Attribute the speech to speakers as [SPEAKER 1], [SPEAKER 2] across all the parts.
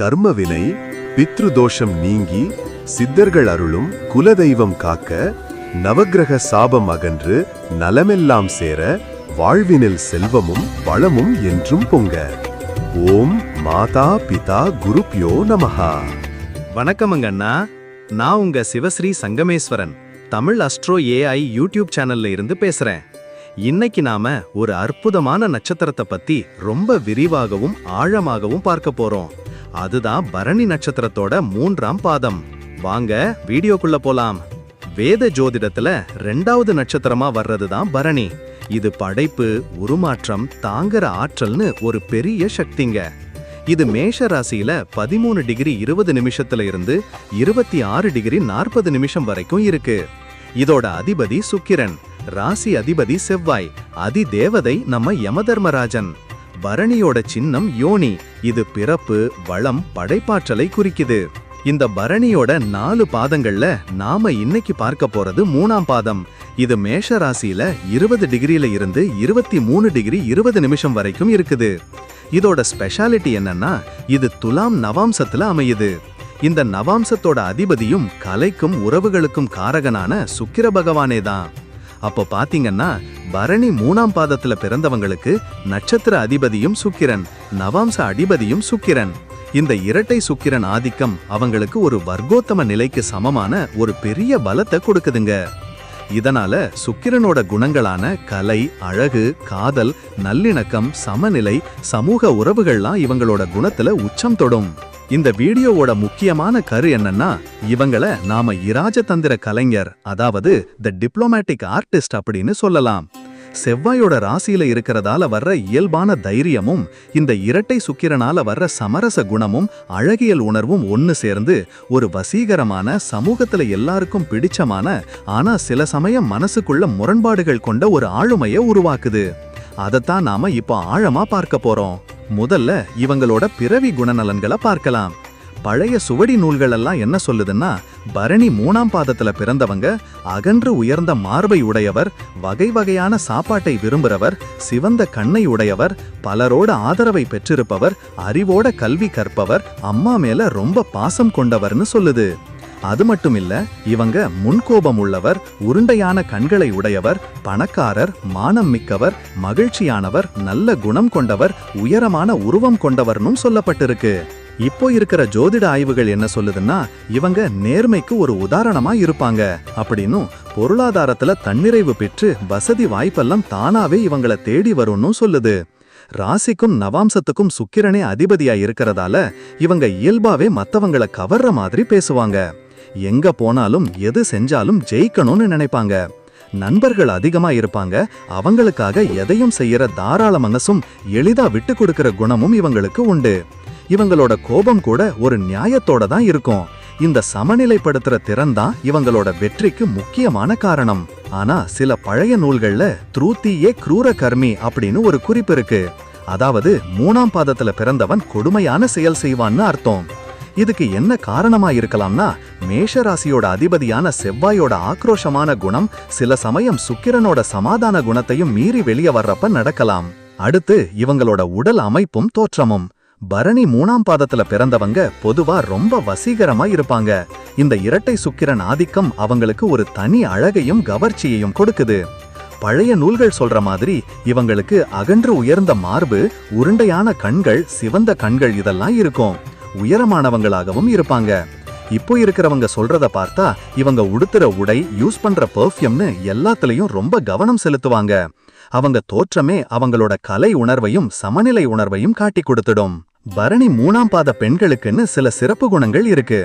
[SPEAKER 1] கர்மவினை பித்ருதோஷம் நீங்கி சித்தர்கள் அருளும் குலதெய்வம் காக்க நவக்கிரக சாபம் அகன்று நலமெல்லாம் சேர வாழ்வினில் செல்வமும் வளமும் என்றும் பொங்க. ஓம் மாதா பிதா குருப்யோ நமஹா.
[SPEAKER 2] வணக்கமங்கண்ணா நான் உங்க Sivasri Sangameswaran. Tamil astro AI YouTube சேனல்ல இருந்து பேசுறேன். இன்னைக்கு நாம ஒரு அற்புதமான நட்சத்திரத்தை பத்தி ரொம்ப விரிவாகவும் ஆழமாகவும் பார்க்க போறோம். அதுதான் பரணி நட்சத்திரத்தோட மூன்றாம் பாதம். வாங்க வீடியோக்குள்ள போலாம். வேத ஜோதிடத்துல ரெண்டாவது நட்சத்திரமா வர்றதுதான் பரணி. இது படைப்பு உருமாற்றம் தாங்குற ஆற்றல்னு ஒரு பெரிய சக்திங்க. இது மேஷ ராசியில பதிமூணு டிகிரி இருபது நிமிஷத்துல இருந்து இருபத்தி ஆறு டிகிரி நாற்பது நிமிஷம் வரைக்கும் இருக்கு. இதோட அதிபதி சுக்கிரன். ராசி அதிபதி செவ்வாய். அதி தேவதை நம்ம யமதர்மராஜன். பரணியோட சின்னம் யோனி. இது பிறப்பு வளம் படைப்பாற்றலை குறிக்குது. இந்த பரணியோட நாலு பாதங்கள்ல நாம இன்னைக்கு பார்க்க போறது மூணாம் பாதம். இது மேஷ ராசியில இருபது டிகிரியில இருந்து இருபத்தி மூணு டிகிரி இருபது நிமிஷம் வரைக்கும் இருக்குது. இதோட ஸ்பெஷாலிட்டி என்னன்னா இது துலாம் நவாம்சத்துல அமையுது. இந்த நவாம்சத்தோட அதிபதியும் கலைக்கும் உறவுகளுக்கும் காரகனான சுக்கிர பகவானே தான். அப்போ பாத்தீங்கன்னா பரணி மூணாம் பாதத்துல பிறந்தவங்களுக்கு நட்சத்திர அதிபதியும் சுக்கிரன் நவாம்ச அதிபதியும் சுக்கிரன். இந்த இரட்டை சுக்கிரன் ஆதிக்கம் அவங்களுக்கு ஒரு வர்க்கோத்தம நிலைக்கு சமமான ஒரு பெரிய பலத்தை கொடுக்குதுங்க. இதனால சுக்கிரனோட குணங்களான கலை அழகு காதல் நல்லிணக்கம் சமநிலை சமூக உறவுகள்லாம் இவங்களோட குணத்துல உச்சம் தொடும். இந்த வீடியோவோட முக்கியமான கரு என்னன்னா இவங்கள நாம இராஜதந்திர கலைஞர் அதாவது த டிப்ளோமேட்டிக் ஆர்டிஸ்ட் அப்படின்னு சொல்லலாம். செவ்வாயோட ராசியில இருக்கிறதால வர்ற இயல்பான தைரியமும் இந்த இரட்டை சுக்கிரனால வர்ற சமரச குணமும் அழகியல் உணர்வும் ஒன்னு சேர்ந்து ஒரு வசீகரமான சமூகத்துல எல்லாருக்கும் பிடிச்சமான ஆனா சில சமயம் மனசுக்குள்ள முரண்பாடுகள் கொண்ட ஒரு ஆளுமைய உருவாக்குது. அதைத்தான் நாம இப்போ ஆழமா பார்க்க போறோம். முதல்ல இவங்களோட பிறவி குணநலன்களை பார்க்கலாம். பழைய சுவடி நூல்களெல்லாம் என்ன சொல்லுதுன்னா பரணி மூணாம் பாதத்துல பிறந்தவங்க அகன்று உயர்ந்த மார்பை உடையவர் வகை வகையான சாப்பாட்டை விரும்புறவர் சிவந்த கண்ணை உடையவர் பலரோட ஆதரவை பெற்றிருப்பவர் அறிவோட கல்வி கற்பவர் அம்மா மேல ரொம்ப பாசம் கொண்டவர்னு சொல்லுது. அது மட்டும் இல்ல இவங்க முன்கோபம் உள்ளவர் உருண்டையான கண்களை உடையவர் பணக்காரர் மானம் மிக்கவர் மகிழ்ச்சியானவர் நல்ல குணம் கொண்டவர் உயரமான உருவம் கொண்டவர்னும் சொல்லப்பட்டிருக்கு. இப்போ இருக்கிற ஜோதிட ஆய்வுகள் என்ன சொல்லுதுன்னா இவங்க நேர்மைக்கு ஒரு உதாரணமா இருப்பாங்க. அப்படின்னும் பொருளாதாரத்துல தன்னிறைவு பெற்று வசதி வாய்ப்பெல்லாம் தானாவே இவங்கள தேடி வரும்னு சொல்லுது. ராசிக்கும் நவாம்சத்துக்கும் சுக்கிரனே அதிபதியா இருக்கிறதால இவங்க இயல்பாவே மத்தவங்கள கவர்ற மாதிரி பேசுவாங்க. எங்க போனாலும் எது செஞ்சாலும் ஜெயிக்கணும்னு நினைப்பாங்க. நண்பர்கள் அதிகமா இருப்பாங்க. அவங்களுக்காக எதையும் செய்யற தாராள மனசும் எளிதா விட்டு கொடுக்கிற குணமும் இவங்களுக்கு உண்டு. இவங்களோட கோபம் கூட ஒரு நியாயத்தோட தான் இருக்கும். இந்த சமநிலைப்படுத்துற திறன் தான் இவங்களோட வெற்றிக்கு முக்கியமான காரணம். ஆனா சில பழைய நூல்கள்ல த்ரூத்தியே க்ரூர கர்மி அப்படின்னு ஒரு குறிப்பு இருக்கு. அதாவது மூணாம் பாதத்துல பிறந்தவன் கொடுமையான செயல் செய்வான்னு அர்த்தம். இதுக்கு என்ன காரணமா இருக்கலாம்னா மேஷ ராசியோட அதிபதியான செவ்வாயோட ஆக்ரோஷமான குணம் சில சமயம் சுக்கிரனோட சமாதான குணத்தையும் மீறி வெளியே வர்றப்ப நடக்கலாம். அடுத்து இவங்களோட உடல் அமைப்பும் தோற்றமும். பரணி மூணாம் பாதத்துல பிறந்தவங்க பொதுவா ரொம்ப வசீகரமா இருப்பாங்க. இந்த இரட்டை சுக்கிரன் ஆதிக்கம் அவங்களுக்கு ஒரு தனி அழகையும் கவர்ச்சியையும் கொடுக்குது. பழைய நூல்கள் சொல்ற மாதிரி இவங்களுக்கு அகன்று உயர்ந்த மார்பு உருண்டையான கண்கள் சிவந்த கண்கள் இதெல்லாம் இருக்கும். உயரமானவங்களாகவும் இருப்பாங்க. இப்போ இருக்கிறவங்க சொல்றத பார்த்தா இவங்க உடுத்துற உடை யூஸ் பண்ற பெர்ஃப்யூம்னு எல்லாத்துலயும் ரொம்ப கவனம் செலுத்துவாங்க. அவங்க தோற்றமே அவங்களோட கலை உணர்வையும் சமநிலை உணர்வையும் காட்டி கொடுத்துடும். பரணி மூணாம் பாத பெண்களுக்குன்னு சில சிறப்பு குணங்கள் இருக்கு.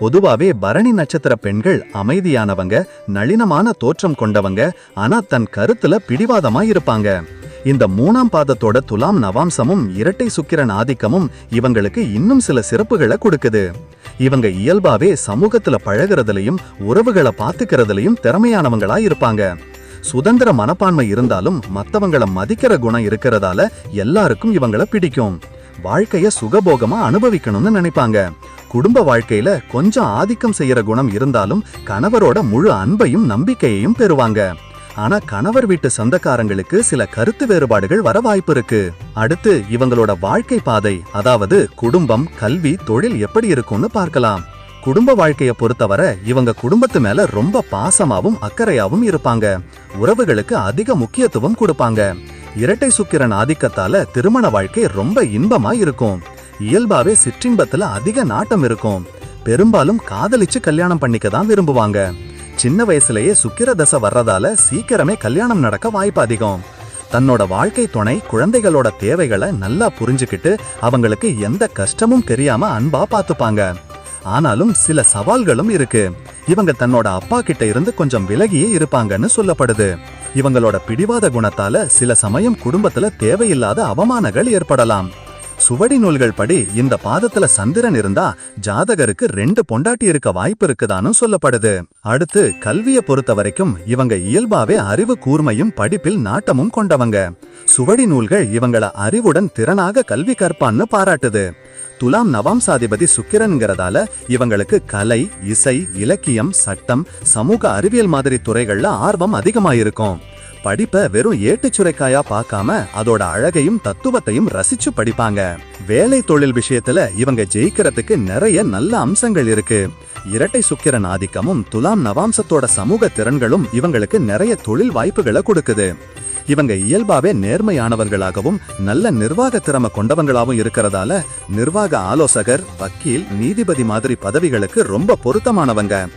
[SPEAKER 2] பொதுவாவே பரணி நட்சத்திர பெண்கள் அமைதியானவங்க நளினமான தோற்றம் கொண்டவங்க ஆனா தன் கருத்துல பிடிவாதமா இருப்பாங்க. இந்த மூணாம் பாதத்தோட துலாம் நவாம்சமும் இரட்டை சுக்கிரன் ஆதிக்கமும் இவங்களுக்கு இன்னும் சில சிறப்புகளை கொடுக்குது. இவங்க இயல்பாவே சமூகத்துல பழகுறதுலயும் உறவுகளை பாத்துக்கிறதுலயும் திறமையானவங்களா இருப்பாங்க. சுதந்திர மனப்பான்மை இருந்தாலும் மத்தவங்கள மதிக்கிற குணம் இருக்கிறதால எல்லாருக்கும் இவங்கள பிடிக்கும். வாழ்க்கைய சுகபோகமா அனுபவிக்கணும்னு நினைப்பாங்க. குடும்ப வாழ்க்கையில கொஞ்சம் ஆதிக்கம் செய்யற குணம் இருந்தாலும் கணவரோட முழு அன்பையும் நம்பிக்கையையும் பெறுவாங்க. ஆனா கணவர் வீட்டு சொந்தக்காரங்களுக்கு சில கருத்து வேறுபாடுகள் வர வாய்ப்பு இருக்கு. அடுத்து இவங்களோட வாழ்க்கை பாதை அதாவது குடும்பம் கல்வி தொழில் எப்படி இருக்கும்னு பார்க்கலாம். குடும்ப வாழ்க்கைய பொறுத்தவரை இவங்க குடும்பத்து மேல ரொம்ப பாசமாவும் அக்கறையாவும் இருப்பாங்க. உறவுகளுக்கு அதிக முக்கியத்துவம் கொடுப்பாங்க. இரட்டை சுக்கிரன் ஆதிக்கத்தால திருமண வாழ்க்கை ரொம்ப இன்பமா இருக்கும். இயல்பாவே சிற்றின்பத்துல அதிக நாட்டம் இருக்கும். பெரும்பாலும் காதலிச்சு கல்யாணம் பண்ணிக்க தான் விரும்புவாங்க. சின்ன வயசுலயே சுக்கிர தசை வர்றதால சீக்கிரமே கல்யாணம் நடக்க வாய்ப்பு அதிகம். தன்னோட வாழ்க்கை துணை குழந்தைகளோட தேவைகளை நல்லா புரிஞ்சுக்கிட்டு அவங்களுக்கு எந்த கஷ்டமும் தெரியாம அன்பா பாத்துப்பாங்க. ஆனாலும் சில சவால்களும் இருக்கு. இவங்க தன்னோட அப்பா கிட்ட இருந்து கொஞ்சம் விலகியே இருப்பாங்கன்னு சொல்லப்படுது. இவங்களோட பிடிவாத குணத்தால சில சமயம் குடும்பத்துல தேவையில்லாத அவமானங்கள் ஏற்படலாம். சுவடி நூல்கள் படி இந்த பாதத்துல சந்திரன் இருந்தா ஜாதகருக்கு ரெண்டு பொண்டாட்டி இருக்க வாய்ப்பு இருக்குதான்னு சொல்லப்படுது. அடுத்து கல்விய பொறுத்த வரைக்கும் இவங்க இயல்பாவே அறிவு கூர்மையும் படிப்பில் நாட்டமும் கொண்டவங்க. சுவடி நூல்கள் இவங்கள அறிவுடன் திறனாக கல்வி கற்பான்னு பாராட்டுது. துலாம் நவாம்சாதிபதி சுக்கிரன்கிறதால இவங்களுக்கு கலை இசை இலக்கியம் சட்டம் சமூக அறிவியல் மாதிரி துறைகள்ல ஆர்வம் அதிகமாயிருக்கும். படிப்பை வெறும் ஏட்டுச்சுரைக்காயா பார்க்காம அதோட அழகையும் தத்துவத்தையும் ரசிச்சு படிப்பாங்க. வேலை தொழில் விஷயத்துல இவங்க ஜெயிக்கிறதுக்கு நிறைய நல்ல அம்சங்கள் இருக்கு. இரட்டை சுக்கிரன் ஆதிக்கமும் துலாம் நவாம்சத்தோட சமூக திறன்களும் இவங்களுக்கு நிறைய தொழில் வாய்ப்புகளை கொடுக்குது. இவங்க இயல்பாவே நேர்மையானவர்களாகவும் நல்ல நிர்வாக திறமை கொண்டவங்களாகவும் இருக்கிறதால நிர்வாக ஆலோசகர் வக்கீல் நீதிபதி மாதிரி பதவிகளுக்கு ரொம்ப பொருத்தமானவங்க.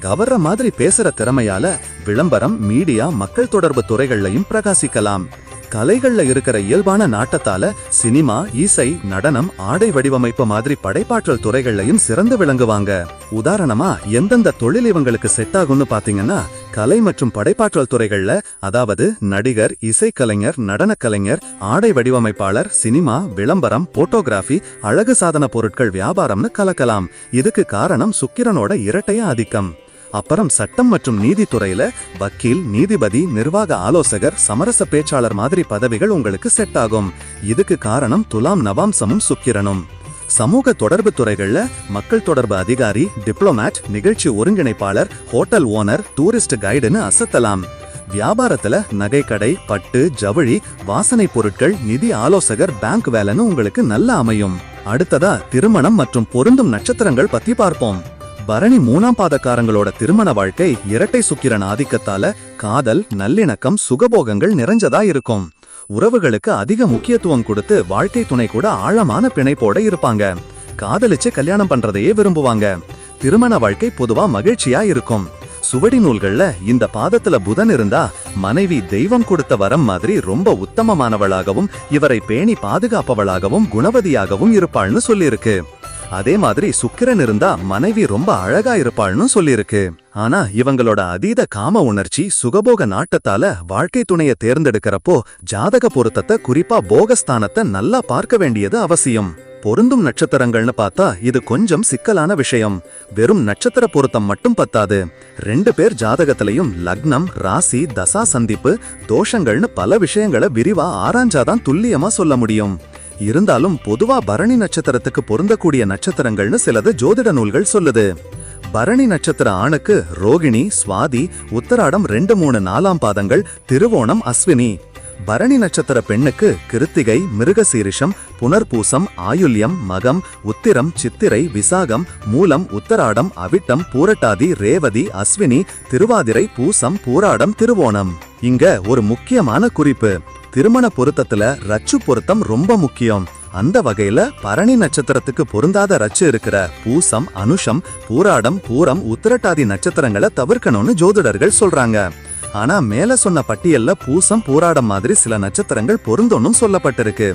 [SPEAKER 2] கவர்ற மாதிரி பேசுற திறமையால விளம்பரம் மீடியா மக்கள் தொடர்பு துறைகள்லையும் பிரகாசிக்கலாம். கலைகள்ல இருக்கிற இயல்பான நாட்டத்தால சினிமா இசை நடனம் ஆடை வடிவமைப்பு மாதிரி படைப்பாற்றல் துறைகள்லையும் சிறந்து விளங்குவாங்க. உதாரணமா எந்தெந்த தொழில் இவங்களுக்கு செட் ஆகும்னு பாத்தீங்கன்னா கலை மற்றும் படைப்பாற்றல் துறைகள்ல அதாவது நடிகர் இசைக்கலைஞர் நடனக் கலைஞர் ஆடை வடிவமைப்பாளர் சினிமா விளம்பரம் போட்டோகிராஃபி அழகு சாதன பொருட்கள் வியாபாரம்னு கலக்கலாம். இதுக்கு காரணம் சுக்கிரனோட இரட்டைய ஆதிக்கம். அப்புறம் சட்டம் மற்றும் நீதித்துறையில வக்கீல் நீதிபதி நிர்வாக ஆலோசகர் சமரச பேச்சாளர் மாதிரி பதவிகள் உங்களுக்கு செட் ஆகும். இதுக்கு காரணம் துலாம் நவாம்சமும் சுக்கிரனும். சமூக தொடர்பு துறைகள்ல மக்கள் தொடர்பு அதிகாரி டிப்ளோமேட் நிகழ்ச்சி ஒருங்கிணைப்பாளர் ஹோட்டல் ஓனர் டூரிஸ்ட் கைடுன்னு அசத்தலாம். வியாபாரத்துல நகைக்கடை பட்டு ஜவுளி வாசனை பொருட்கள் நிதி ஆலோசகர் பேங்க் வேலைன்னு உங்களுக்கு நல்ல அமையும். அடுத்ததா திருமணம் மற்றும் பொருந்தும் நட்சத்திரங்கள் பத்தி பார்ப்போம். பரணி மூணாம் பாதக்காரங்களோட திருமண வாழ்க்கை இரட்டை சுக்கிரன் ஆதிக்கத்தால காதல் நல்லிணக்கம் சுகபோகங்கள் நிறைஞ்சதா இருக்கும். உறவுகளுக்கு அதிக முக்கியத்துவம் கொடுத்து வாழ்க்கை துணை கூட ஆழமான பிணைப்போட இருப்பாங்க. காதலிச்சு கல்யாணம் பண்றதையே விரும்புவாங்க. திருமண வாழ்க்கை பொதுவா மகிழ்ச்சியா இருக்கும். சுவடி நூல்கள்ல இந்த பாதத்துல புதன் இருந்தா மனைவி தெய்வம் கொடுத்த வரம் மாதிரி ரொம்ப உத்தமமானவளாகவும் இவரை பேணி பாதுகாப்பவளாகவும் குணவதியாகவும் இருப்பாள்னு சொல்லியிருக்கு. அதே மாதிரி சுக்கிரன் இருந்தா மனைவி ரொம்ப அழகா இருப்பாள்னு சொல்லியிருக்கு. ஆனா இவங்களோட அதீத காம உணர்ச்சி சுகபோக நாட்டத்தால வாழ்க்கை துணைய தேர்ந்தெடுக்கிறப்போ ஜாதக பொருத்தத்தை குறிப்பா போகஸ்தானத்தை நல்லா பார்க்க வேண்டியது அவசியம். பொருந்தும் நட்சத்திரங்கள்னு பார்த்தா இது கொஞ்சம் சிக்கலான விஷயம். வெறும் நட்சத்திர பொருத்தம் மட்டும் பத்தாது. ரெண்டு பேர் ஜாதகத்திலையும் லக்னம் ராசி தசா சந்திப்பு தோஷங்கள்னு பல விஷயங்களை விரிவா ஆராய்ஞ்சாதான் துல்லியமா சொல்ல முடியும். இருந்தாலும் பொதுவா பரணி நட்சத்திரத்துக்கு பொருந்தக்கூடிய நட்சத்திரங்கள்னு சிலது ஜோதிட நூல்கள் சொல்லுது. பரணி நட்சத்திர ஆணுக்கு ரோகிணி சுவாதி உத்தராடம் ரெண்டு மூணு நாலாம் பாதங்கள் திருவோணம் அஸ்வினி. பரணி நட்சத்திர பெண்ணுக்கு கிருத்திகை மிருகசீரிஷம் புனர்பூசம் ஆயுள்யம் மகம் உத்திரம் சித்திரை விசாகம் மூலம் உத்தராடம் அவிட்டம் பூரட்டாதி ரேவதி அஸ்வினி திருவாதிரை பூசம் பூராடம் திருவோணம். இங்க ஒரு முக்கியமான குறிப்பு. திருமண பொருத்தத்துல ரச்சு பொருத்தம் ரொம்ப முக்கியம். அந்த வகையில பரணி நட்சத்திரத்துக்கு பொருந்தாத ரச்சு இருக்கிற பூசம் அனுஷம் பூராடம் பூரம் உத்திரட்டாதி நட்சத்திரங்களை தவிர்க்கணும்னு ஜோதிடர்கள் சொல்றாங்க. ஆனா மேல சொன்ன பட்டியல்ல பூசம் பூராடம் மாதிரி சில நட்சத்திரங்கள் பொருந்தணும் சொல்லப்பட்டிருக்கு.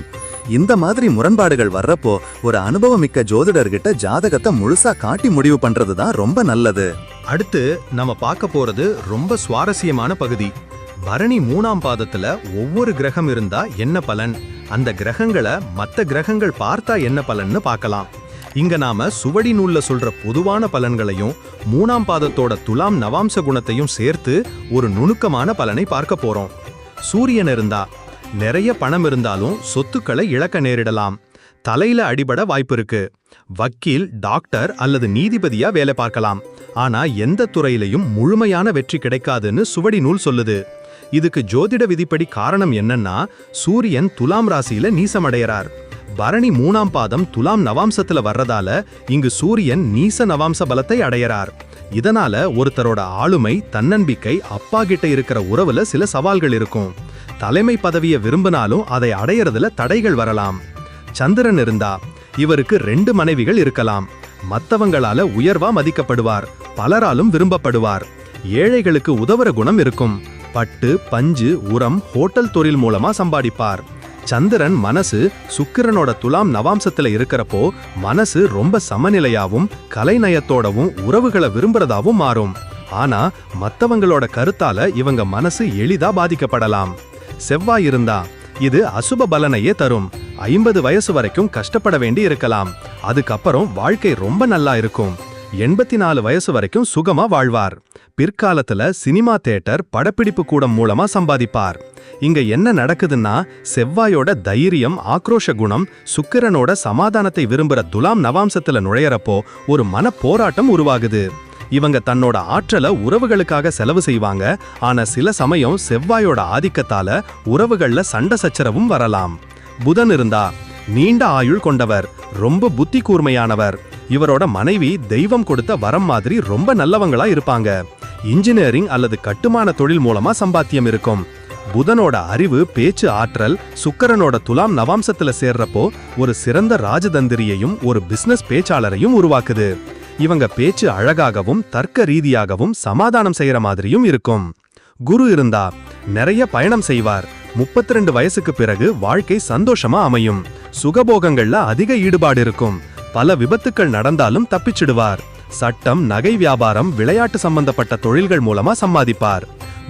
[SPEAKER 2] இந்த மாதிரி முரண்பாடுகள் வர்றப்போ ஒரு அனுபவமிக்க ஜோதிடர்கிட்ட ஜாதகத்தை முழுசா காட்டி முடிவு பண்றது தான் ரொம்ப நல்லது.
[SPEAKER 3] அடுத்து நம்ம பார்க்க போறது ரொம்ப சுவாரஸ்யமான பகுதி. பரணி மூணாம் பாதத்துல ஒவ்வொரு கிரகம் இருந்தா என்ன பலன்? அந்த கிரகங்களை மற்ற கிரகங்கள் பார்த்தா என்ன பலன்னு பார்க்கலாம். இங்க நாம சுவடி நூல்ல சொல்ற பொதுவான பலன்களையும் மூணாம் பாதத்தோட துலாம் நவாம்ச குணத்தையும் சேர்த்து ஒரு நுணுக்கமான பலனை பார்க்க போறோம். சூரியன் இருந்தா நிறைய பணம் இருந்தாலும் சொத்துக்களை இழக்க நேரிடலாம். தலையில அடிபட வாய்ப்பு இருக்கு. வக்கீல் டாக்டர் அல்லது நீதிபதியா வேலை பார்க்கலாம். ஆனா எந்த துறையிலையும் முழுமையான வெற்றி கிடைக்காதுன்னு சுவடி நூல் சொல்லுது. இதுக்கு ஜோதிட விதிப்படி காரணம் என்னன்னா சூரியன் துலாம் ராசியில நீசமடைகிறார். பரணி மூணாம் பாதம் துலாம் நவாம்சத்துல வர்றதால இங்கு சூரியன் நீச நவாம்ச பலத்தை அடையறார் இதனால ஒருத்தரோட ஆளுமை தன்னம்பிக்கை அப்பா கிட்ட இருக்கிற உறவுல சில சவால்கள் இருக்கும். தலைமை பதவியை விரும்பினாலும் அதை அடையறதுல தடைகள் வரலாம். சந்திரன் இருந்தா இவருக்கு ரெண்டு மனைவிகள் இருக்கலாம். மத்தவங்களால உயர்வா மதிக்கப்படுவார் பலராலும் விரும்பப்படுவார். ஏழைகளுக்கு உதவுற குணம் இருக்கும். பட்டு பஞ்சு உரம் ஹோட்டல் தொழில் மூலமா சம்பாதிப்பார். சந்திரன் மனசு சுக்கிரனோட துலாம் நவாம்சத்துல இருக்கிறப்போ மனசு ரொம்ப சமநிலையாவும் கலைநயத்தோடவும் உறவுகளை விரும்புறதாவும் மாறும். ஆனா மத்தவங்களோட கருத்தால இவங்க மனசு எளிதா பாதிக்கப்படலாம். செவ்வாய் இருந்தா இது அசுப பலனையே தரும். ஐம்பது வயசு வரைக்கும் கஷ்டப்பட வேண்டி இருக்கலாம். அதுக்கப்புறம் வாழ்க்கை ரொம்ப நல்லா இருக்கும். எண்பத்தி நாலு வயசு வரைக்கும் சுகமா வாழ்வார். பிற்காலத்துல சினிமா தியேட்டர் படப்பிடிப்பு கூடம் மூலமா சம்பாதிப்பார். இங்க என்ன நடக்குதுன்னா செவ்வாயோட தைரியம் ஆக்ரோஷ குணம் சுக்கிரனோட சமாதானத்தை விரும்புற துலாம் நவாம்சத்துல நுழையறப்போ ஒரு மன போராட்டம் உருவாகுது. இவங்க தன்னோட ஆற்றலை உறவுகளுக்காக செலவு செய்வாங்க. ஆனா சில சமயம் செவ்வாயோட ஆதிக்கத்தால உறவுகள்ல சண்டை சச்சரவும் வரலாம். புதன் இருந்தா நீண்ட ஆயுள் கொண்டவர் ரொம்ப புத்தி கூர்மையானவர் இவரோட மனைவி தெய்வம் கொடுத்த வரம் மாதிரி ரொம்ப நல்லவங்களா இருப்பாங்க. இன்ஜினியரிங் அல்லது கட்டுமான தொழில் மூலமா சம்பாத்தியம் இருக்கும். புதனோட அறிவு பேச்சு ஆற்றல் சுக்கரனோட துலாம் நவாம்சத்துல சேர்றப்போ ஒரு சிறந்த ராஜதந்திரியையும் ஒரு பிசினஸ் பேச்சாளரையும் உருவாக்குது. இவங்க பேச்சு அழகாகவும் தர்க்க ரீதியாகவும் சமாதானம் செய்யற மாதிரியும் இருக்கும். குரு இருந்தா நிறைய பயணம் செய்வார். 32 வயசுக்கு பிறகு வாழ்க்கை சந்தோஷமா அமையும். சுகபோகங்கள்ல அதிக ஈடுபாடு இருக்கும். பல விபத்துக்கள் நடந்தாலும் தப்பிச்சிடுவார். சட்டம் நகை வியாபாரம் விளையாட்டு சம்பந்தப்பட்ட தொழில்கள் மூலமா சம்பாதிப்பார்.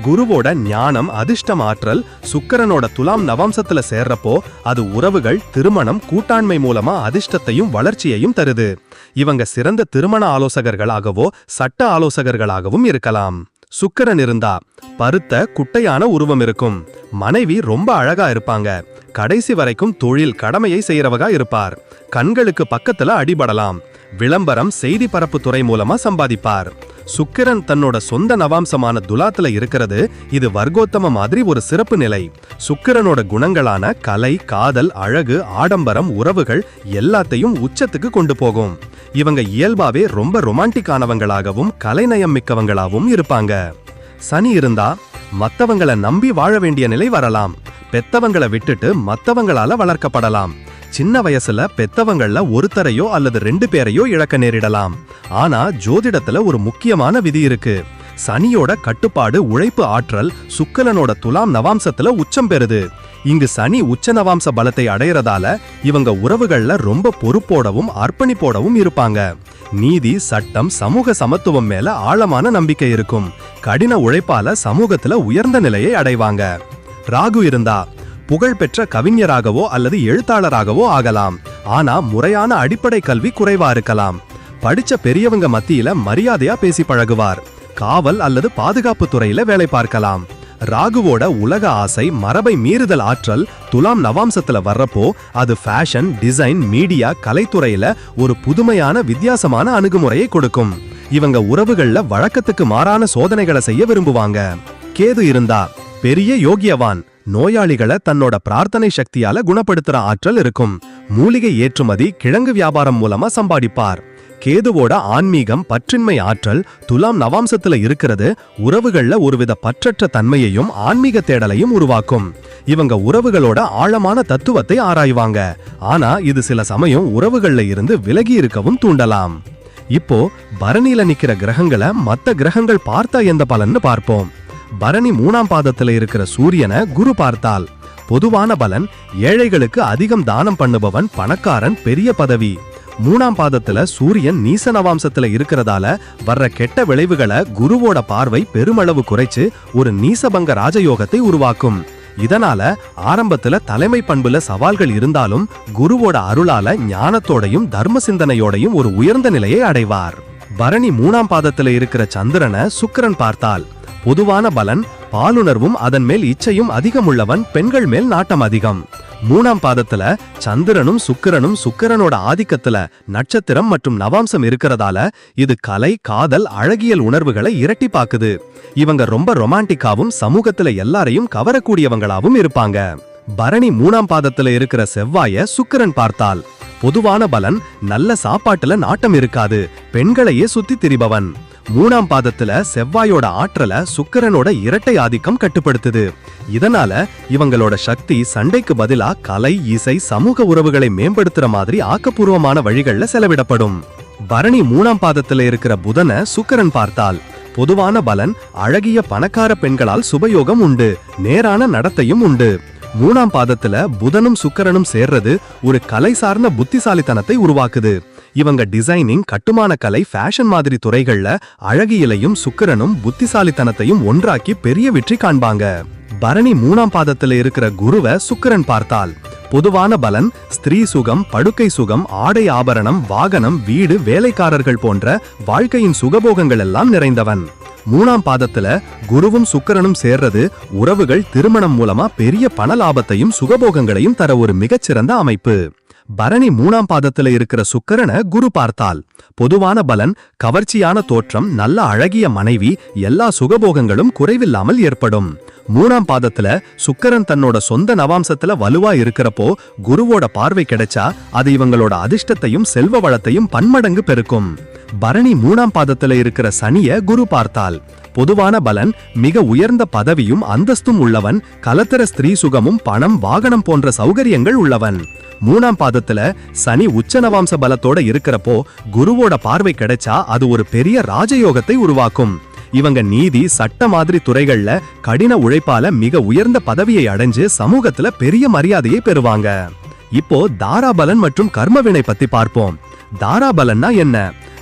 [SPEAKER 3] குருவோட ஞானம் அதிர்ஷ்டம் ஆற்றல் சுக்கிரனோட துலாம் நவாம்சத்துல சேர்றப்போ அது உறவுகள் திருமணம் கூட்டாண்மை மூலமா அதிர்ஷ்டத்தையும் வளர்ச்சியையும் தருது. இவங்க சிறந்த திருமண ஆலோசகர்களாகவோ சட்ட ஆலோசகர்களாகவும் இருக்கலாம். சுக்கரன் இருந்தா பருத்த குட்டையான உருவம் இருக்கும். மனைவி ரொம்ப அழகா இருப்பாங்க. கடைசி வரைக்கும் தொழில் கடமையை செய்யறவகா இருப்பார். கண்களுக்கு பக்கத்துல அடிபடலாம். விளம்பரம் செய்தி பரப்பு துறை மூலமா சம்பாதிப்பார். சுக்கிரன் தன்னோட சொந்த நவாம்சமான துலாத்துல இருக்கிறது இது வர்க்கோத்தம மாதிரி ஒரு சிறப்பு நிலை. சுக்கிரனோட குணங்களான கலை காதல் அழகு ஆடம்பரம் உறவுகள் எல்லாத்தையும் உச்சத்துக்கு கொண்டு போகும். இவங்க இயல்பாவே ரொம்ப ரொமான்டிக்கானவங்களாகவும் கலைநயம் மிக்கவங்களாகவும் இருப்பாங்க. சனி இருந்தா மத்தவங்கள நம்பி வாழ வேண்டிய நிலை வரலாம். பெத்தவங்கள விட்டுட்டு மத்தவங்களால வளர்க்கப்படலாம். சின்ன வயசுல பெத்தவங்கள ஒருத்தரையோ அல்லது ரெண்டு பேரையோ இழக்க நேரிடலாம். ஆனா ஜோதிடத்துல ஒரு முக்கியமான விதி இருக்கு. சனியோட கட்டுப்பாடு உழைப்பு ஆற்றல் சுக்கலனோட துலாம் நவாம்சத்துல உச்சம் பெறுது. இங்கு சனி உச்ச நவாம்ச பலத்தை அடையறதால இவங்க உறவுகள்ல ரொம்ப பொறுப்போடவும் அர்ப்பணிப்போடவும் இருப்பாங்க. நீதி சட்டம் சமூக சமத்துவம் மேல ஆழமான நம்பிக்கை இருக்கும். கடின உழைப்பால சமூகத்துல உயர்ந்த நிலையை அடைவாங்க. ராகு இருந்தா புகழ்பெற்ற கவிஞராகவோ அல்லது எழுத்தாளராகவோ ஆகலாம். ஆனா முறையான அடிப்படை கல்வி குறைவா இருக்கலாம். படிச்ச பெரியவங்க மத்தியில மரியாதையா பேசி பழகுவார். காவல் அல்லது பாதுகாப்பு துறையில வேலை பார்க்கலாம். ராகுவோட உலக ஆசை மரபை மீறுதல் ஆற்றல் துலாம் நவாம்சத்துல வர்றப்போ அது ஃபேஷன் டிசைன் மீடியா கலைத்துறையில ஒரு புதுமையான வித்தியாசமான அணுகுமுறையை கொடுக்கும். இவங்க உறவுகள்ல வழக்கத்துக்கு மாறான சோதனைகளை செய்ய விரும்புவாங்க. கேது இருந்தா பெரிய யோகியவான். நோயாளிகளை தன்னோட பிரார்த்தனை சக்தியால குணப்படுத்துற ஆற்றல் இருக்கும். மூலிகை ஏற்றுமதி கிழங்கு வியாபாரம் மூலமா சம்பாதிப்பார். கேதுவோட ஆன்மீகம் பற்றின்மை ஆற்றல் துலாம் நவாம்சத்துல இருக்கிறது உறவுகள்ல ஒருவித பற்றற்ற தன்மையையும் ஆன்மீக தேடலையும் உருவாக்கும். இவங்க உறவுகளோட ஆழமான தத்துவத்தை ஆராய்வாங்க. ஆனா இது சில சமயம் உறவுகள்ல இருந்து விலகி இருக்கவும் தூண்டலாம். இப்போ பரணியில நிக்கிற கிரகங்களை மத்த கிரகங்கள் பார்த்தா எந்த பலன்னு பார்ப்போம். பரணி மூணாம் பாதத்துல இருக்கிற சூரியனை குரு பார்த்தால் பொதுவான பலன் ஏழைகளுக்கு அதிகம் தானம் பண்ணுபவன் பணக்காரன் பெரிய பதவி. மூணாம் பாதத்துல சூரியன் நீச நவாம்சத்துல இருக்கிறதால வர்ற கெட்ட விளைவுகளை குருவோட பார்வை பெருமளவு குறைச்சு ஒரு நீசபங்க ராஜயோகத்தை உருவாக்கும். இதனால ஆரம்பத்துல தலைமை பண்புல சவால்கள் இருந்தாலும் குருவோட அருளால ஞானத்தோடையும் தர்ம சிந்தனையோடையும் ஒரு உயர்ந்த நிலையை அடைவார். பரணி மூணாம் பாதத்துல இருக்கிற சந்திரனை சுக்கிரன் பார்த்தால் பொதுவான பலன் பாலுணர்வும் அதன் மேல் இச்சையும் அதிகமுள்ளவன் பெண்கள் மேல் நாட்டம் அதிகம். மூணாம் பாதத்துல சந்திரனும் சுக்கிரனும் சுக்கிரனோட ஆதிக்கத்துல நட்சத்திரம் மற்றும் நவாம்சம் இருக்கிறதால இது கலை காதல் அழகியல் உணர்வுகளை இரட்டிப்பாக்குது இவங்க ரொம்ப ரொமான்டிக்காவும் சமூகத்துல எல்லாரையும் கவரக்கூடியவங்களாவும் இருப்பாங்க. பரணி மூணாம் பாதத்துல இருக்கிற செவ்வாய சுக்கிரன் பார்த்தால் பொதுவான பலன் நல்ல சாப்பாட்டுல நாட்டம் இருக்காது பெண்களையே சுத்தி திரிபவன். மூணாம் பாதத்துல செவ்வாயோட ஆற்றல சுக்கரனோட இரட்டை ஆதிக்கம் கட்டுப்படுத்துது. இதனால இவங்களோட சக்தி சண்டைக்கு பதிலா கலை இசை சமூக உறவுகளை மேம்படுத்துற மாதிரி ஆக்கப்பூர்வமான வழிகள்ல செலவிடப்படும். பரணி மூணாம் பாதத்துல இருக்கிற புதனை சுக்கரன் பார்த்தால் பொதுவான பலன் அழகிய பணக்கார பெண்களால் சுபயோகம் உண்டு நேரான நடத்தையும் உண்டு. மூணாம் பாதத்துல புதனும் சுக்கரனும் சேர்றது ஒரு கலை சார்ந்த புத்திசாலித்தனத்தை உருவாக்குது. இவங்க டிசைனிங் கட்டுமான கலை ஃபேஷன் மாதிரி துறைகள்ல அழகியலையும் சுக்கிரனும் புத்திசாலித்தனத்தையும் ஒன்றாக்கி பெரிய வெற்றி காண்பாங்க. பரணி மூணாம் பாதத்துல இருக்கிற குருவை சுக்கிரன் பார்த்தால். பொதுவான பலன் ஸ்திரீ சுகம் படுக்கை சுகம் ஆடை ஆபரணம் வாகனம் வீடு வேலைக்காரர்கள் போன்ற வாழ்க்கையின் சுகபோகங்கள் எல்லாம் நிறைந்தவன். மூணாம் பாதத்துல குருவும் சுக்கரனும் சேர்றது உறவுகள் திருமணம் மூலமா பெரிய பண லாபத்தையும் சுகபோகங்களையும் தர ஒரு மிகச்சிறந்த அமைப்பு. பரணி மூணாம் பாதத்துல இருக்கிற சுக்கரனை குரு பார்த்தால். பொதுவான பலன் கவர்ச்சியான தோற்றம் நல்ல அழகிய மனைவி எல்லா சுகபோகங்களும் குறைவில்லாமல் ஏற்படும். மூணாம் பாதத்துல சுக்கரன் தன்னோட சொந்த நவாம்சத்துல வலுவா இருக்கிறப்போ குருவோட பார்வை கிடைச்சா அது இவங்களோட அதிர்ஷ்டத்தையும் செல்வ வளத்தையும் பன்மடங்கு பெருக்கும். பரணி மூணாம் பாதத்துல இருக்கிற சனிய குரு பார்த்தால். பொதுவான பலன் மிக உயர்ந்த பதவியும் அந்தஸ்தும் உள்ளவன் கலத்தர ஸ்திரீ சுகமும் பணம் வாகனம் போன்ற சௌகரியங்கள் உள்ளவன். மூணாம் பாதத்துல சனி உச்சநவாம்ச பலத்தோட இருக்கிறப்போ குருவோட பார்வை கிடைச்சா அது ஒரு பெரிய ராஜயோகத்தை உருவாக்கும். இவங்க நீதி சட்ட மாதிரி துறைகள்ல கடின உழைப்பால மிக உயர்ந்த பதவியை அடைஞ்சு சமூகத்துல பெரிய மரியாதையை பெறுவாங்க. இப்போ தாராபலன் மற்றும் கர்மவினை பத்தி பார்ப்போம். தாராபலன்னா என்ன?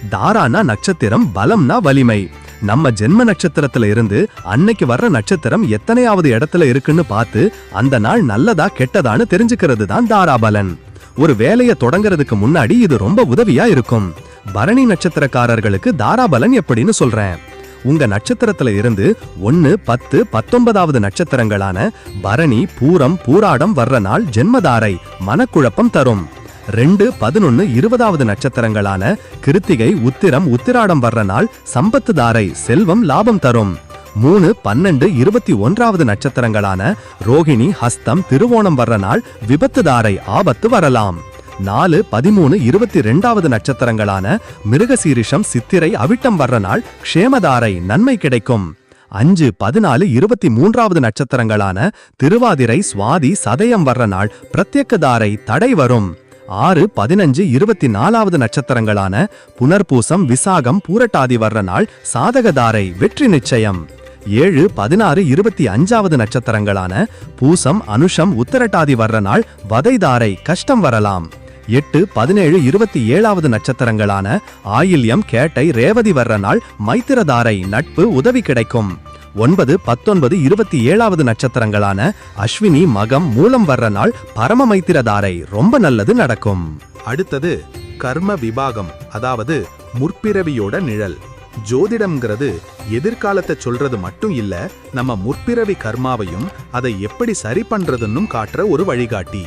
[SPEAKER 3] தாரானா நட்சத்திரம் பலம்னா வலிமை. நம்ம ஜென்ம நட்சத்திரத்துல இருந்து அன்னைக்கு வர்ற நட்சத்திரம் எத்தனையாவது இடத்துல இருக்குன்னு பார்த்து அந்த நாள் நல்லதா கெட்டதான்னு தெரிஞ்சுக்கிறது தான் தாராபலன். ஒரு வேலையை தொடங்குறதுக்கு முன்னாடி இது ரொம்ப உதவியா இருக்கும். பரணி நட்சத்திரக்காரர்களுக்கு தாராபலன் எப்படின்னு சொல்றேன். உங்க நட்சத்திரத்துல இருந்து ஒன்னு பத்து பத்தொன்பதாவது நட்சத்திரங்களான பரணி பூரம் பூராடம் வர்ற நாள் ஜென்மதாரை மனக்குழப்பம் தரும். ரெண்டு பதினொன்னு இருபதாவது நட்சத்திரங்களான கிருத்திகை உத்திரம் உத்திராடம் வர்ற நாள் சம்பத்து தாரை செல்வம் லாபம் தரும். மூணு பன்னெண்டு இருபத்தி ஒன்றாவது நட்சத்திரங்களான ரோகிணி ஹஸ்தம் திருவோணம் வர்ற நாள் விபத்து தாரை ஆபத்து வரலாம். நாலு பதிமூணு இருபத்தி ரெண்டாவது நட்சத்திரங்களான மிருகசீரிஷம் சித்திரை அவிட்டம் வர்ற நாள் க்ஷேமதாரை நன்மை கிடைக்கும். அஞ்சு பதினாலு இருபத்தி மூன்றாவது நட்சத்திரங்களான திருவாதிரை சுவாதி சதயம் வர்ற நாள் பிரத்யக்கதாரை தடை வரும். ஆறு பதினஞ்சு இருபத்தி நாலாவது நட்சத்திரங்களான புனர்பூசம் விசாகம் பூரட்டாதி வர்ற நாள் சாதகதாரை வெற்றி நிச்சயம். ஏழு பதினாறு இருபத்தி அஞ்சாவது நட்சத்திரங்களான பூசம் அனுஷம் உத்தரட்டாதி வர்ற நாள் வதைதாரை கஷ்டம் வரலாம். எட்டு பதினேழு இருபத்தி ஏழாவது நட்சத்திரங்களான ஆயில்யம் கேட்டை ரேவதி வர்ற நாள் மைத்திரதாரை நட்பு உதவி கிடைக்கும். ஒன்பது பத்தொன்பது இருபத்தி ஏழாவது நட்சத்திரங்களான அஸ்வினி மகம் மூலம் வர்ற நாள் பரம மைத்திரதாரை ரொம்ப நல்லது நடக்கும்.
[SPEAKER 2] அடுத்தது கர்ம விபாகம் அதாவது முற்பிறவியோட நிழல். ஜோதிடம்ங்கிறது எதிர்காலத்தை சொல்றது மட்டும் இல்ல நம்ம முற்பிறவி கர்மாவையும் அதை எப்படி சரி பண்றதுன்னும் காட்டுற ஒரு வழிகாட்டி.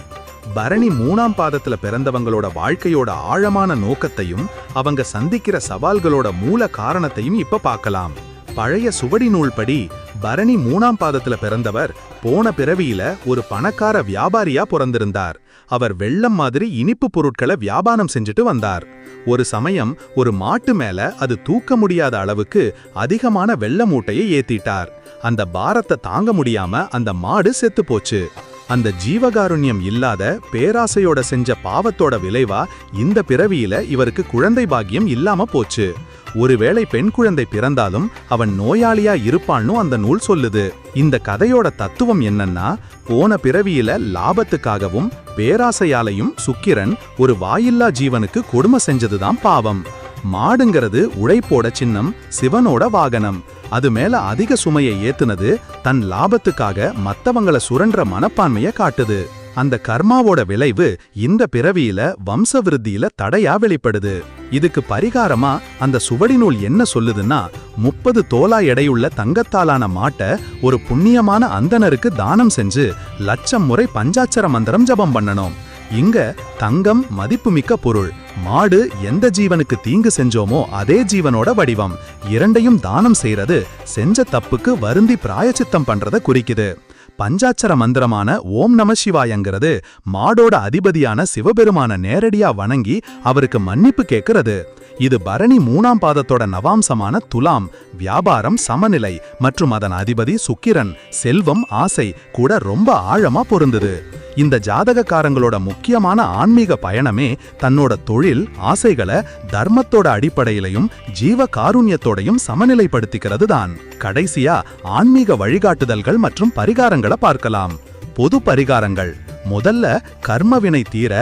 [SPEAKER 2] பரணி மூணாம் பாதத்துல பிறந்தவங்களோட வாழ்க்கையோட ஆழமான நோக்கத்தையும் அவங்க சந்திக்கிற சவால்களோட மூல காரணத்தையும் இப்ப பார்க்கலாம். பழைய சுவடி நூல்படி பரணி மூணாம் பாதத்துல பிறந்தவர் போன பிறவியில ஒரு பணக்கார வியாபாரியா பிறந்திருந்தார். அவர் வெள்ளம் மாதிரி இனிப்பு பொருட்களை வியாபாரம் செஞ்சுட்டு வந்தார். ஒரு சமயம் ஒரு மாட்டு மேல அது தூக்க முடியாத அளவுக்கு அதிகமான வெள்ள மூட்டையை ஏத்திட்டார். அந்த பாரத்தை தாங்க முடியாம அந்த மாடு செத்து போச்சு. அந்த ஜீவகாருண்யம் இல்லாத பேராசையோட செஞ்ச பாவத்தோட விளைவா இந்த பிறவியில இவருக்கு குழந்தை பாக்கியம் இல்லாம போச்சு. ஒருவேளை பெண் குழந்தை பிறந்தாலும் அவன் நோயாளியா இருப்பான்னு அந்த நூல் சொல்லுது. இந்த கதையோட தத்துவம் என்னன்னா போன பிறவியில லாபத்துக்காகவும் பேராசையாலையும் சுக்கிரன் ஒரு வாயில்லா ஜீவனுக்கு கொடுமை செஞ்சதுதான் பாவம். மாடுங்கிறது உழைப்போட சின்னம் சிவனோட வாகனம். அது மேல அதிக சுமையை ஏத்துனது தன் லாபத்துக்காக மத்தவங்கள சுரன்ற மனப்பான்மைய காட்டுது. அந்த கர்மாவோட விளைவு இந்த பிறவியில வம்ச விருத்தியில தடையா வெளிப்படுது.
[SPEAKER 3] இதுக்கு பரிகாரமா அந்த சுவடி நூல் என்ன சொல்லுதுன்னா முப்பது தோலா எடையுள்ள தங்கத்தாலான மாட்டை ஒரு புண்ணியமான அந்தணருக்கு தானம் செஞ்சு லட்சம் முறை பஞ்சாட்சர மந்திரம் ஜபம் பண்ணணும். இங்க தங்கம் மதிப்புமிக்க பொருள். மாடு எந்த ஜீவனுக்கு தீங்கு செஞ்சோமோ அதே ஜீவனோட வடிவம். இரண்டையும் தானம் செய்யறது செஞ்ச தப்புக்கு வருந்தி பிராயச்சித்தம் பண்றத குறிக்குது. பஞ்சாட்சர மந்திரமான ஓம் நம சிவாயங்கிறது மாடோட அதிபதியான சிவபெருமான நேரடியா வணங்கி அவருக்கு மன்னிப்பு கேட்கிறது. இது பரணி மூணாம் பாதத்தோட நவாம்சமான துலாம் வியாபாரம் சமநிலை மற்றும் அதன் அதிபதி சுக்கிரன் செல்வம் ஆசை கூட ரொம்ப ஆழமா பொருந்தது. இந்த ஜாதகக்காரங்களோட முக்கியமான ஆன்மீக பயணமே தன்னோட தொழில் ஆசைகளை தர்மத்தோட அடிப்படையிலையும் ஜீவ காருண்யத்தோடையும் சமநிலைப்படுத்திக்கிறது தான் கடைசியா ஆன்மீக வழிகாட்டுதல்கள் மற்றும் பரிகாரங்களை பார்க்கலாம். பொது பரிகாரங்கள். முதல்ல கர்மவினை தீர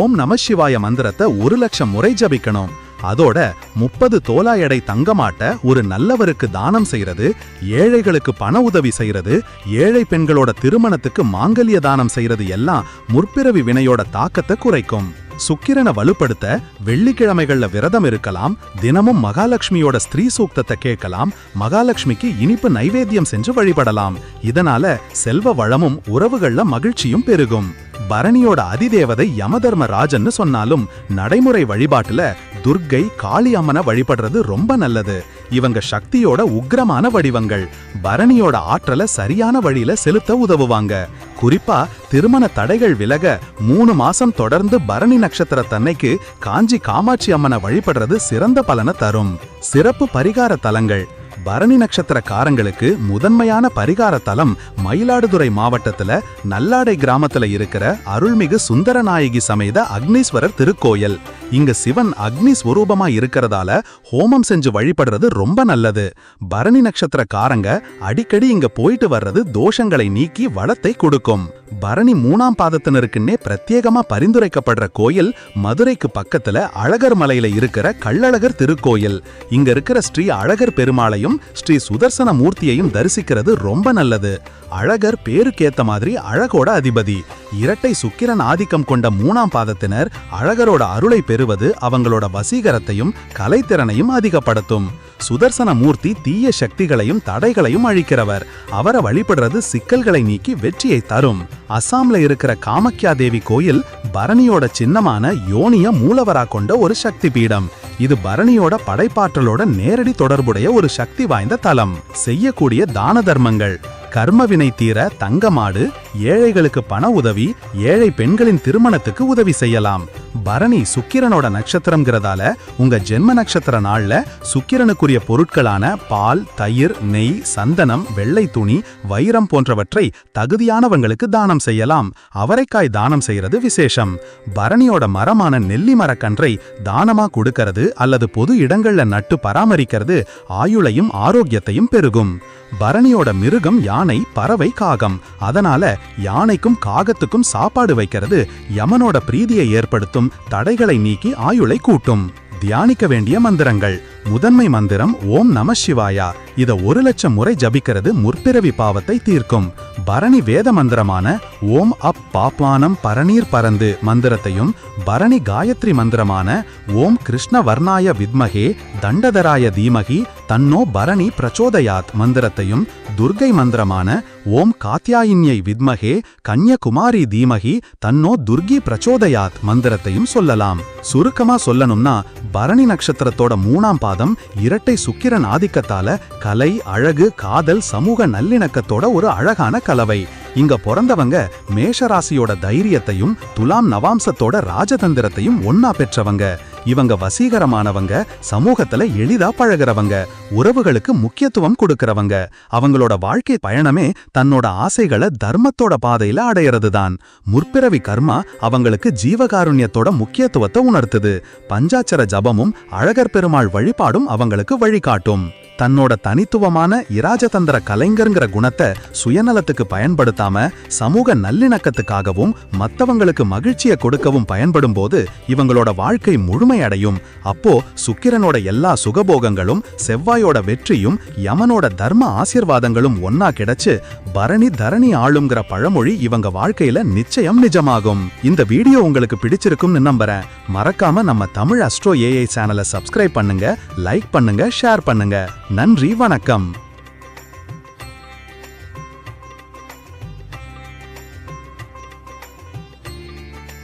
[SPEAKER 3] ஓம் நமசிவாய மந்திரத்தை ஒரு லட்சம் முறை ஜபிக்கணும். அதோட முப்பது தோலா எடை தங்கமாட்ட ஒரு நல்லவருக்கு தானம் செய்யறது ஏழைகளுக்கு பண உதவி செய்யறது ஏழை பெண்களோட திருமணத்துக்கு மாங்கல்ய தானம் செய்யறது எல்லாம் முற்பிறவி வினையோட தாக்கத்தை குறைக்கும். சுக்கிரனை வலுப்படுத்த வெள்ளிக்கிழமைகள்ல விரதம் இருக்கலாம் தினமும் மகாலட்சுமியோட ஸ்திரீ சூக்தத்தை கேட்கலாம் மகாலட்சுமிக்கு இனிப்பு நைவேத்தியம் செஞ்சு வழிபடலாம். இதனால செல்வ வளமும் உறவுகள்ல மகிழ்ச்சியும் பெருகும். பரணியோட அதிதேவதை யமதர்ம ராஜன்னு சொன்னாலும் நடைமுறை வழிபாட்டுல துர்க்கை காளி அம்மனை வழிபடுறது ரொம்ப நல்லது. இவங்க சக்தியோட உக்கிரமான வடிவங்கள் பரணியோட ஆற்றலை சரியான வழியில செலுத்த உதவுவாங்க. குறிப்பா திருமண தடைகள் விலக மூணு மாசம் தொடர்ந்து பரணி நட்சத்திர தன்னைக்கு காஞ்சி காமாட்சி அம்மனை வழிபடுறது சிறந்த பலனை தரும். சிறப்பு பரிகார தலங்கள் பரணி நட்சத்திரக்காரங்களுக்கு முதன்மையான பரிகார தலம் மயிலாடுதுறை மாவட்டத்துல நல்லாடை கிராமத்துல இருக்கிற அருள்மிகு சுந்தரநாயகி சமேத அக்னீஸ்வரர் திருக்கோயில். இங்க சிவன் அக்னி ஸ்வரூபமா இருக்கிறதால ஹோமம் செஞ்சு வழிபடுறது ரொம்ப நல்லது. பரணி நட்சத்திரக்காரங்க அடிக்கடி இங்க போயிட்டு வர்றது தோஷங்களை நீக்கி வளத்தை கொடுக்கும். பரணி மூணாம் பாதத்தினருக்குன்னே பிரத்யேகமா பரிந்துரைக்கப்படுற கோயில் மதுரைக்கு பக்கத்துல அழகர் மலையில இருக்கிற கள்ளழகர் திருக்கோயில். இங்க இருக்கிற ஸ்ரீ அழகர் பெருமாளையும் ஸ்ரீ சுதர்சன மூர்த்தியையும் தரிசிக்கிறது ரொம்ப நல்லது. அழகர் பேருக்கேத்த மாதிரி அழகோட அதிபதி. இரட்டை சுக்கிரன் ஆதிக்கம் கொண்ட மூணாம் பாதத்தினர் அழகரோட அருளை பெறுவது அவங்களோட வசீகரத்தையும் கலைத்திறனையும் அதிகப்படுத்தும். சுதர்சன மூர்த்தி தீய சக்திகளையும் தடைகளையும் அழிக்கிறவர். அவரை வழிபடுறது சிக்கல்களை நீக்கி வெற்றியை தரும். அசாம்ல இருக்கிற காமக்யா தேவி கோயில் பரணியோட சின்னமான யோனிய மூலவரா கொண்ட ஒரு சக்தி பீடம். இது பரணியோட படைப்பாற்றலோட நேரடி தொடர்புடைய ஒரு சக்தி வாய்ந்த தலம் செய்யக்கூடிய தான தர்மங்கள் கர்மவினை தீர தங்கமாடு ஏழைகளுக்கு பண உதவி ஏழை பெண்களின் திருமணத்துக்கு உதவி செய்யலாம். பரணி சுக்கிரனோட நட்சத்திரம்ங்கிறதால உங்க ஜென்ம நட்சத்திர நாள்ல சுக்கிரனுக்குரிய பொருட்களான பால் தயிர் நெய் சந்தனம் வெள்ளை துணி வைரம் போன்றவற்றை தகுதியானவங்களுக்கு தானம் செய்யலாம். அவரைக்காய் தானம் செய்யறது விசேஷம். பரணியோட மரமான நெல்லி மரக்கன்றை தானமா கொடுக்கறது அல்லது பொது இடங்கள்ல நட்டு பராமரிக்கிறது ஆயுளையும் ஆரோக்கியத்தையும் பெருகும். பரணியோட மிருகம் யானை பறவை காகம். அதனால யானைக்கும் காகத்துக்கும் சாப்பாடு வைக்கிறது யமனோட பிரீதியை ஏற்படுத்தும் தடைகளை நீக்கி ஆயுளை கூட்டும். தியானிக்க வேண்டிய மந்திரங்கள். முதன்மை மந்திரம் ஓம் நம சிவாயா. இத ஒரு லட்சம் முறை ஜபிக்கிறது முற்பிறவி பாவத்தை தீர்க்கும். பரணி வேத மந்திரமான ஓம் அப் பாப்வானம் பரணீர் பறந்து மந்திரத்தையும் பரணி காயத்ரி மந்திரமான ஓம் கிருஷ்ண வர்ணாய வித்மகே தண்டதராய தீமகி தன்னோ பரணி பிரச்சோதயாத் மந்திரத்தையும் துர்கை மந்திரமான ஓம் காத்தியாயின்யை வித்மகே கன்யகுமாரி தீமகி தன்னோ துர்கி பிரச்சோதயாத் மந்திரத்தையும் சொல்லலாம். சுருக்கமா சொல்லணும்னா பரணி நட்சத்திரத்தோட மூணாம் பாதம் இரட்டை சுக்கிரன் ஆதிக்கத்தால கலை அழகு காதல் சமூக நல்லிணக்கத்தோட ஒரு அழகான கலவை. இங்க பிறந்தவங்க மேஷராசியோட தைரியத்தையும் துலாம் நவாம்சத்தோட ராஜதந்திரத்தையும் ஒன்னா பெற்றவங்க. இவங்க வசீகரமானவங்க சமூகத்துல எளிதா பழகுறவங்க உறவுகளுக்கு முக்கியத்துவம் கொடுக்கறவங்க. அவங்களோட வாழ்க்கை பயணமே தன்னோட ஆசைகளை தர்மத்தோட பாதையில அடையறதுதான். முற்பிறவி கர்மா அவங்களுக்கு ஜீவகாருண்யத்தோட முக்கியத்துவத்தை உணர்த்துது. பஞ்சாட்சர ஜபமும் அழகர் பெருமாள் வழிபாடும் அவங்களுக்கு வழிகாட்டும். தன்னோட தனித்துவமான இராஜதந்திர கலைஞருங்கிற குணத்தை சுயநலத்துக்கு பயன்படுத்தாம சமூக நல்லிணக்கத்துக்காகவும் மத்தவங்களுக்கு மகிழ்ச்சியை கொடுக்கவும் பயன்படும் போது இவங்களோட வாழ்க்கை முழுமையடையும். அப்போ சுக்கிரனோட எல்லா சுகபோகங்களும் செவ்வாயோட வெற்றியும் யமனோட தர்ம ஆசீர்வாதங்களும் ஒன்னா கிடைச்சு பரணி தரணி ஆளுங்கிற பழமொழி இவங்க வாழ்க்கையில நிச்சயம் நிஜமாகும். இந்த வீடியோ உங்களுக்கு பிடிச்சிருக்கும்னு நம்புறேன். மறக்காம நம்ம தமிழ் அஸ்ட்ரோ ஏஐ சேனலை சப்ஸ்கிரைப் பண்ணுங்க லைக் பண்ணுங்க ஷேர் பண்ணுங்க. நன்றி வணக்கம்.